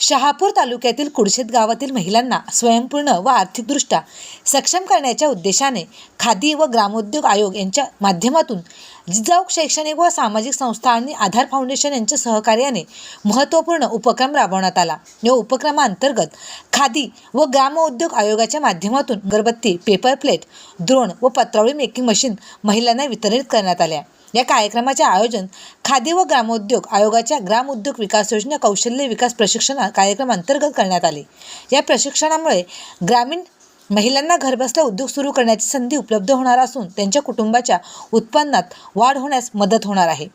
शहापूर तालुक्यातील कुडशेत गावातील महिलांना स्वयंपूर्ण व आर्थिकदृष्ट्या सक्षम करण्याच्या उद्देशाने खादी व ग्रामोद्योग आयोग यांच्या माध्यमातून जिजाऊ शैक्षणिक व सामाजिक संस्था आणि आधार फाउंडेशन यांच्या सहकार्याने महत्त्वपूर्ण उपक्रम राबवण्यात आला. या उपक्रमाअंतर्गत खादी व ग्रामोद्योग आयोगाच्या माध्यमातून अगरबत्ती पेपर प्लेट द्रोण व पत्रावळी मेकिंग मशीन महिलांना वितरित करण्यात आल्या. या कार्यक्रमाचे आयोजन खादी व ग्रामोद्योग आयोगाच्या ग्रामउद्योग विकास योजना कौशल्य विकास प्रशिक्षण कार्यक्रम अंतर्गत करण्यात आले. या प्रशिक्षणामुळे ग्रामीण महिलांना घरबसल्या उद्योग सुरू करण्याची संधी उपलब्ध होणार असून त्यांच्या कुटुंबाच्या उत्पन्नात वाढ होण्यास मदत होणार आहे.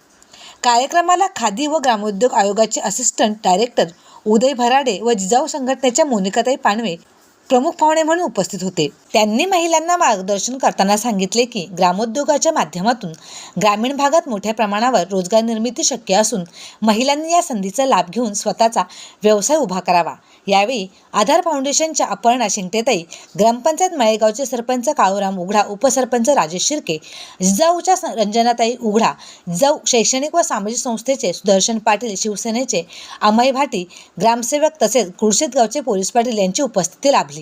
कार्यक्रमाला खादी व ग्रामोद्योग आयोगाचे असिस्टंट डायरेक्टर उदय भराडे व जिजाऊ संघटनेच्या मोनिकाताई पानवे प्रमुख पाहुणे म्हणून उपस्थित होते. त्यांनी महिलांना मार्गदर्शन करताना सांगितले की ग्रामोद्योगाच्या माध्यमातून ग्रामीण भागात मोठ्या प्रमाणावर रोजगार निर्मिती शक्य असून महिलांनी या संधीचा लाभ घेऊन स्वतःचा व्यवसाय उभा करावा. यावेळी आधार फाउंडेशनच्या अपर्णा शिंगटेताई ग्रामपंचायत मळेगावचे सरपंच काळूराम उघडा उपसरपंच राजेश शिर्के जिजाऊच्या रंजनाताई उघडा जिजाऊ शैक्षणिक व सामाजिक संस्थेचे सुदर्शन पाटील शिवसेनेचे अमय भाटी ग्रामसेवक तसेच कुळशेतगावचे पोलीस पाटील यांची उपस्थिती लाभली.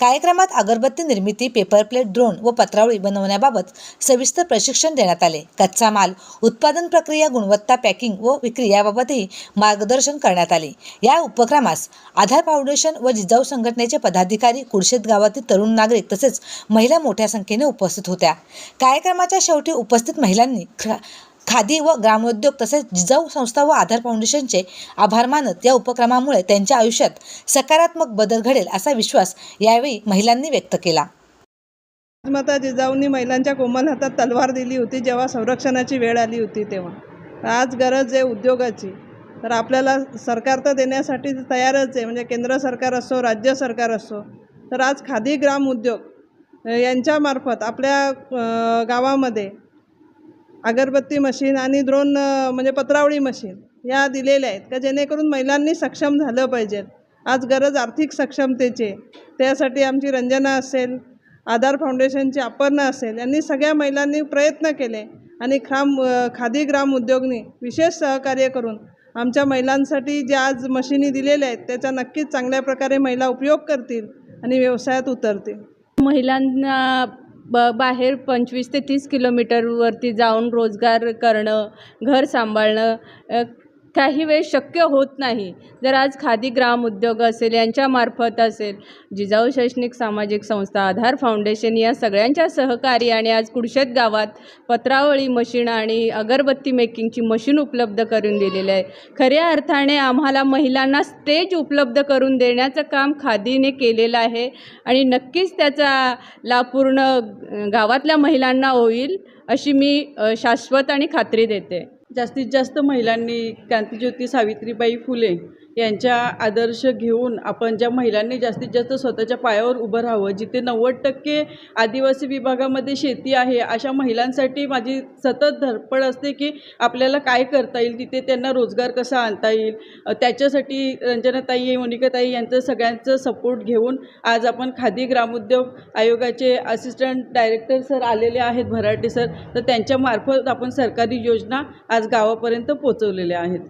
कार्यक्रमात अगरबत्ती निर्मिती पेपर प्लेट ड्रोन व पत्रावळी बनवण्याबाबत सविस्तर प्रशिक्षण देण्यात आले. कच्चा माल उत्पादन प्रक्रिया गुणवत्ता पॅकिंग व विक्री याबाबतही मार्गदर्शन करण्यात आले. या उपक्रमास आधार फाउंडेशन व जिजाऊ संघटनेचे पदाधिकारी कुडशेत गावातील तरुण नागरिक तसेच महिला मोठ्या संख्येने उपस्थित होत्या. कार्यक्रमाच्या शेवटी उपस्थित महिलांनी ख- खादी व ग्रामोद्योग तसेच जिजाऊ संस्था व आधार फाउंडेशनचे आभार मानत या उपक्रमामुळे त्यांच्या आयुष्यात सकारात्मक बदल घडेल असा विश्वास यावेळी महिलांनी व्यक्त केला. माता जिजाऊंनी महिलांच्या कोमल हातात तलवार दिली होती जेव्हा संरक्षणाची वेळ आली होती तेव्हा. आज गरज आहे उद्योगाची. तर आपल्याला सरकार तर देण्यासाठी तयारच आहे. म्हणजे केंद्र सरकार असो राज्य सरकार असो. तर आज खादी ग्राम उद्योग यांच्यामार्फत आपल्या गावामध्ये अगरबत्ती मशीन आणि द्रोण म्हणजे पत्रावळी मशीन या दिलेल्या आहेत. का जेणेकरून महिलांनी सक्षम झालं पाहिजे. आज गरज आर्थिक सक्षमतेची त्यासाठी आमची रंजना असेल आधार फाउंडेशनची अपर्णा असेल यांनी सगळ्या महिलांनी प्रयत्न केले आणि खाम खादी ग्राम उद्योगनी विशेष सहकार्य करून आमच्या महिलांसाठी ज्या आज मशिनी दिलेल्या आहेत त्याचा नक्कीच चांगल्या प्रकारे महिला उपयोग करतील आणि व्यवसायात उतरतील. महिलांना ब बाहेर पंचवीस ते तीस किलोमीटरवरती जाऊन रोजगार करणं घर सांभाळणं काही वेळ शक्य होत नाही. जर आज खादी ग्राम उद्योग असेल यांच्यामार्फत असेल जिजाऊ शैक्षणिक सामाजिक संस्था आधार फाउंडेशन या सगळ्यांच्या सहकार्याने आज कुडशेत गावात पत्रावळी मशीन आणि अगरबत्ती मेकिंगची मशीन उपलब्ध करून दिलेली आहे. खऱ्या अर्थाने आम्हाला महिलांना स्टेज उपलब्ध करून देण्याचं काम खादीने केलेलं आहे आणि नक्कीच त्याचा लाभ पूर्ण गावातल्या महिलांना होईल अशी मी शाश्वत आणि खात्री देते. जास्तीत जास्त महिलांनी क्रांतिज्योती सावित्रीबाई फुले यांच्या आदर्श घेऊन आपण ज्या महिलांनी जास्तीत जास्त स्वतःच्या पायावर उभं राहावं जिथे नव्वद टक्के आदिवासी विभागामध्ये शेती आहे अशा महिलांसाठी माझी सतत धडपड असते की आपल्याला काय करता येईल तिथे त्यांना रोजगार कसा आणता येईल? त्याच्यासाठी रंजनाताई मोनिकाताई यांचं सगळ्यांचं सपोर्ट घेऊन आज आपण खादी ग्रामोद्योग आयोगाचे असिस्टंट डायरेक्टर सर आलेले आहेत भराटे सर तर त्यांच्यामार्फत आपण सरकारी योजना आज गावापर्यंत पोचवलेल्या आहेत.